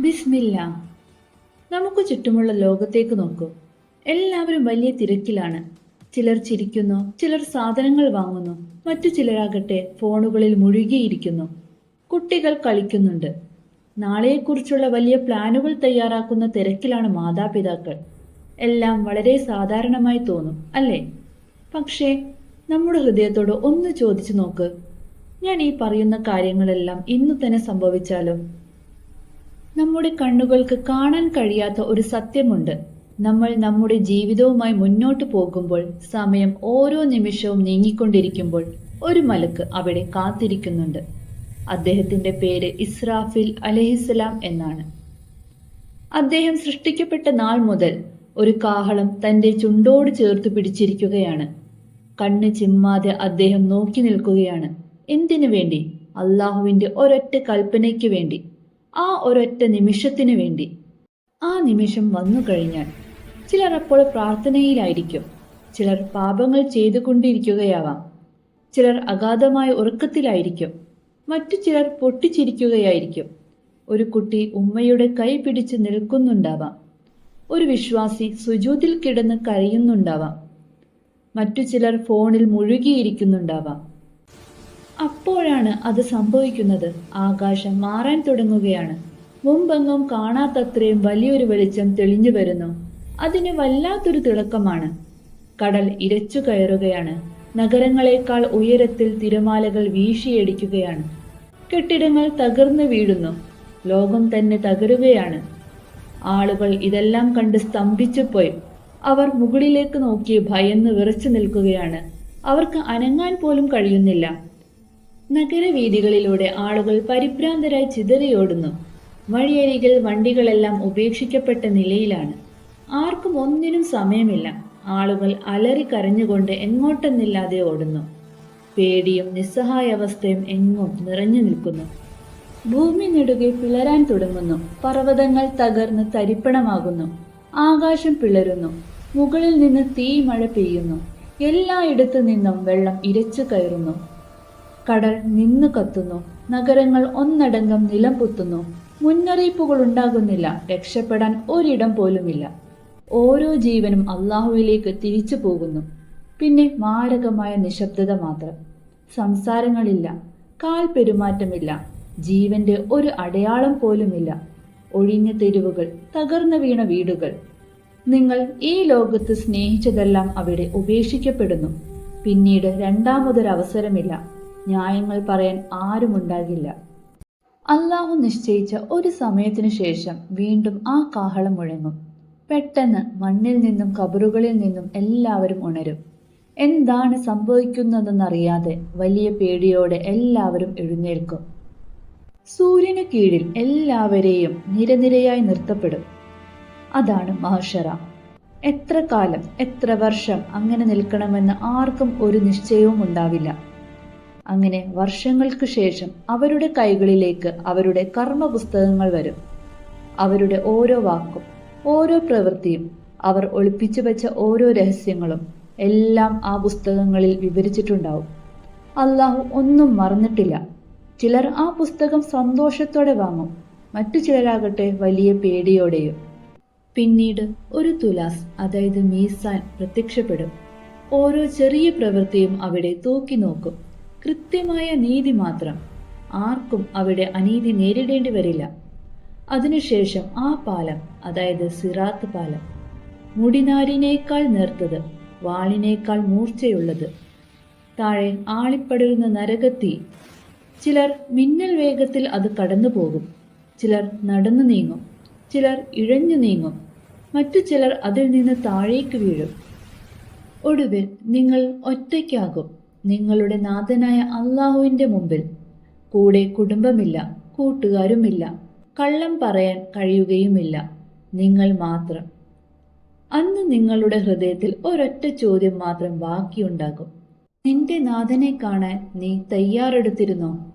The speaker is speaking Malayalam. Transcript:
ബിസ്മില്ല. നമുക്ക് ചുറ്റുമുള്ള ലോകത്തേക്ക് നോക്കൂ. എല്ലാവരും വലിയ തിരക്കിലാണ്. ചിലർ ചിരിക്കുന്നു ചിലർ സാധനങ്ങൾ വാങ്ങുന്നു മറ്റു ചിലരാകട്ടെ ഫോണുകളിൽ മുഴുകിയിരിക്കുന്നു. കുട്ടികൾ കളിക്കുന്നുണ്ട്. നാളെയെക്കുറിച്ചുള്ള വലിയ പ്ലാനുകൾ തയ്യാറാക്കുന്ന തിരക്കിലാണ് മാതാപിതാക്കൾ. എല്ലാം വളരെ സാധാരണമായി തോന്നും അല്ലേ? പക്ഷേ നമ്മുടെ ഹൃദയത്തോട് ഒന്ന് ചോദിച്ചു നോക്ക്. ഞാൻ ഈ പറയുന്ന കാര്യങ്ങളെല്ലാം ഇന്നു തന്നെ സംഭവിച്ചാലോ നമ്മുടെ കണ്ണുകൾക്ക് കാണാൻ കഴിയാത്ത ഒരു സത്യമുണ്ട്. നമ്മൾ നമ്മുടെ ജീവിതവുമായി മുന്നോട്ട് പോകുമ്പോൾ സമയം ഓരോ നിമിഷവും നീങ്ങിക്കൊണ്ടിരിക്കുമ്പോൾ ഒരു മലക്ക് അവിടെ കാത്തിരിക്കുന്നുണ്ട്. അദ്ദേഹത്തിന്റെ പേര് ഇസ്രാഫിൽ അലഹിസ്സലാം എന്നാണ്. അദ്ദേഹം സൃഷ്ടിക്കപ്പെട്ട നാൾ മുതൽ ഒരു കാഹളം തന്റെ ചുണ്ടോട് ചേർത്ത് പിടിച്ചിരിക്കുകയാണ്. കണ്ണ് ചിമ്മാതെ അദ്ദേഹം നോക്കി നിൽക്കുകയാണ്. എന്തിനു വേണ്ടി? അള്ളാഹുവിന്റെ ഒരൊറ്റ കൽപ്പനയ്ക്ക് വേണ്ടി. ആ ഒരൊറ്റ നിമിഷത്തിനു വേണ്ടി. ആ നിമിഷം വന്നു കഴിഞ്ഞാൽ ചിലർ അപ്പോൾ പ്രാർത്ഥനയിലായിരിക്കും. ചിലർ പാപങ്ങൾ ചെയ്തു ചെയ്തുകൊണ്ടിരിക്കുകയാവാം. ചിലർ അഗാധമായ ഉറക്കത്തിലായിരിക്കും. മറ്റു ചിലർ പൊട്ടിച്ചിരിക്കുകയായിരിക്കും. ഒരു കുട്ടി ഉമ്മയുടെ കൈ പിടിച്ച് നിൽക്കുന്നുണ്ടാവാം. ഒരു വിശ്വാസി സുജൂതിൽ കിടന്ന് കരയുന്നുണ്ടാവാം. മറ്റു ചിലർ ഫോണിൽ മുഴുകിയിരിക്കുന്നുണ്ടാവാം. അപ്പോഴാണ് അത് സംഭവിക്കുന്നത്. ആകാശം മാറാൻ തുടങ്ങുകയാണ്. മുമ്പെങ്ങും കാണാത്തത്രയും വലിയൊരു വെളിച്ചം തെളിഞ്ഞു വരുന്നു. അതിന് വല്ലാത്തൊരു തിളക്കമാണ്. കടൽ ഇരച്ചു കയറുകയാണ്. നഗരങ്ങളെക്കാൾ ഉയരത്തിൽ തിരമാലകൾ വീശിയടിക്കുകയാണ്. കെട്ടിടങ്ങൾ തകർന്നു വീഴുന്നു. ലോകം തന്നെ തകരുകയാണ്. ആളുകൾ ഇതെല്ലാം കണ്ട് സ്തംഭിച്ചുപോയി. അവർ മുകളിലേക്ക് നോക്കി ഭയന്ന് വിറച്ചു നിൽക്കുകയാണ്. അവർക്ക് അനങ്ങാൻ പോലും കഴിയുന്നില്ല. നഗരവീഥികളിലൂടെ ആളുകൾ പരിഭ്രാന്തരായി ചിതറിയോടുന്നു. വഴിയരികിൽ വണ്ടികളെല്ലാം ഉപേക്ഷിക്കപ്പെട്ട നിലയിലാണ്. ആർക്കും ഒന്നിനും സമയമില്ല. ആളുകൾ അലറി കരഞ്ഞുകൊണ്ട് എങ്ങോട്ടെന്നില്ലാതെ ഓടുന്നു. പേടിയും നിസ്സഹായാവസ്ഥയും എങ്ങും നിറഞ്ഞു നിൽക്കുന്നു. ഭൂമി നെടുകെ പിളരാൻ തുടങ്ങുന്നു. പർവതങ്ങൾ തകർന്ന് തരിപ്പണമാകുന്നു. ആകാശം പിളരുന്നു. മുകളിൽ നിന്ന് തീ മഴ പെയ്യുന്നു. എല്ലായിടത്തു നിന്നും വെള്ളം ഇരച്ചു കയറുന്നു. കടൽ നിന്നു കത്തുന്നു. നഗരങ്ങൾ ഒന്നടങ്കം നിലം പൊത്തുന്നു. മുന്നറിയിപ്പുകൾ ഉണ്ടാകുന്നില്ല. രക്ഷപ്പെടാൻ ഒരിടം പോലുമില്ല. ഓരോ ജീവനും അള്ളാഹുവിലേക്ക് തിരിച്ചു പോകുന്നു. പിന്നെ മാരകമായ നിശബ്ദത മാത്രം. സംസാരങ്ങളില്ല. കാൽ പെരുമാറ്റമില്ല. ജീവന്റെ ഒരു അടയാളം പോലുമില്ല. ഒഴിഞ്ഞ തെരുവുകൾ തകർന്നു വീണ വീടുകൾ. നിങ്ങൾ ഈ ലോകത്ത് സ്നേഹിച്ചതെല്ലാം അവിടെ ഉപേക്ഷിക്കപ്പെടുന്നു. പിന്നീട് രണ്ടാമതൊരവസരമില്ല. ന്യായങ്ങൾ പറയാൻ ആരുമുണ്ടാകില്ല അള്ളാഹു നിശ്ചയിച്ച ഒരു സമയത്തിനു ശേഷം വീണ്ടും ആ കാഹളം മുഴങ്ങും. പെട്ടെന്ന് മണ്ണിൽ നിന്നും കബറുകളിൽ നിന്നും എല്ലാവരും ഉണരും. എന്താണ് സംഭവിക്കുന്നതെന്നറിയാതെ വലിയ പേടിയോടെ എല്ലാവരും എഴുന്നേൽക്കും. സൂര്യന് കീഴിൽ എല്ലാവരെയും നിരനിരയായി നിർത്തപ്പെടും. അതാണ് മഹഷറ. എത്ര കാലം എത്ര വർഷം അങ്ങനെ നിൽക്കണമെന്ന് ആർക്കും ഒരു നിശ്ചയവും ഉണ്ടാവില്ല അങ്ങനെ വർഷങ്ങൾക്ക് ശേഷം അവരുടെ കൈകളിലേക്ക് അവരുടെ കർമ്മപുസ്തകങ്ങൾ വരും. അവരുടെ ഓരോ വാക്കും ഓരോ പ്രവൃത്തിയും അവർ ഒളിപ്പിച്ചു വെച്ച ഓരോ രഹസ്യങ്ങളും എല്ലാം ആ പുസ്തകങ്ങളിൽ വിവരിച്ചിട്ടുണ്ടാവും. അള്ളാഹു ഒന്നും മറന്നിട്ടില്ല. ചിലർ ആ പുസ്തകം സന്തോഷത്തോടെ വാങ്ങും മറ്റു ചിലരാകട്ടെ വലിയ പേടിയോടെയും. പിന്നീട് ഒരു തുലാസ് അതായത് മീസാൻ പ്രത്യക്ഷപ്പെടും. ഓരോ ചെറിയ പ്രവൃത്തിയും അവിടെ തൂക്കി നോക്കും. കൃത്യമായ നീതി മാത്രം. ആർക്കും അവിടെ അനീതി നേരിടേണ്ടി വരില്ല. അതിനുശേഷം ആ പാലം അതായത് സിറാത്ത് പാലം മുടിനാരിനേക്കാൾ നേർത്തത് വാളിനേക്കാൾ മൂർച്ചയുള്ളത്. താഴെ ആളിപ്പടരുന്ന നരകത്തി. ചിലർ മിന്നൽ വേഗത്തിൽ അത് കടന്നു പോകും. ചിലർ നടന്നു നീങ്ങും. ചിലർ ഇഴഞ്ഞു നീങ്ങും. മറ്റു ചിലർ അതിൽ നിന്ന് താഴേക്ക് വീഴും. ഒടുവിൽ നിങ്ങൾ ഒറ്റയ്ക്കാകും. നിങ്ങളുടെ നാഥനായ അള്ളാഹുവിന്റെ മുമ്പിൽ. കൂടെ കുടുംബമില്ല കൂട്ടുകാരുമില്ല കള്ളം പറയാൻ കഴിയുകയുമില്ല. നിങ്ങൾ മാത്രം. അന്ന് നിങ്ങളുടെ ഹൃദയത്തിൽ ഒരൊറ്റ ചോദ്യം മാത്രം ബാക്കിയുണ്ടാകും. നിന്റെ നാഥനെ കാണാൻ നീ തയ്യാറെടുത്തിരുന്നോ?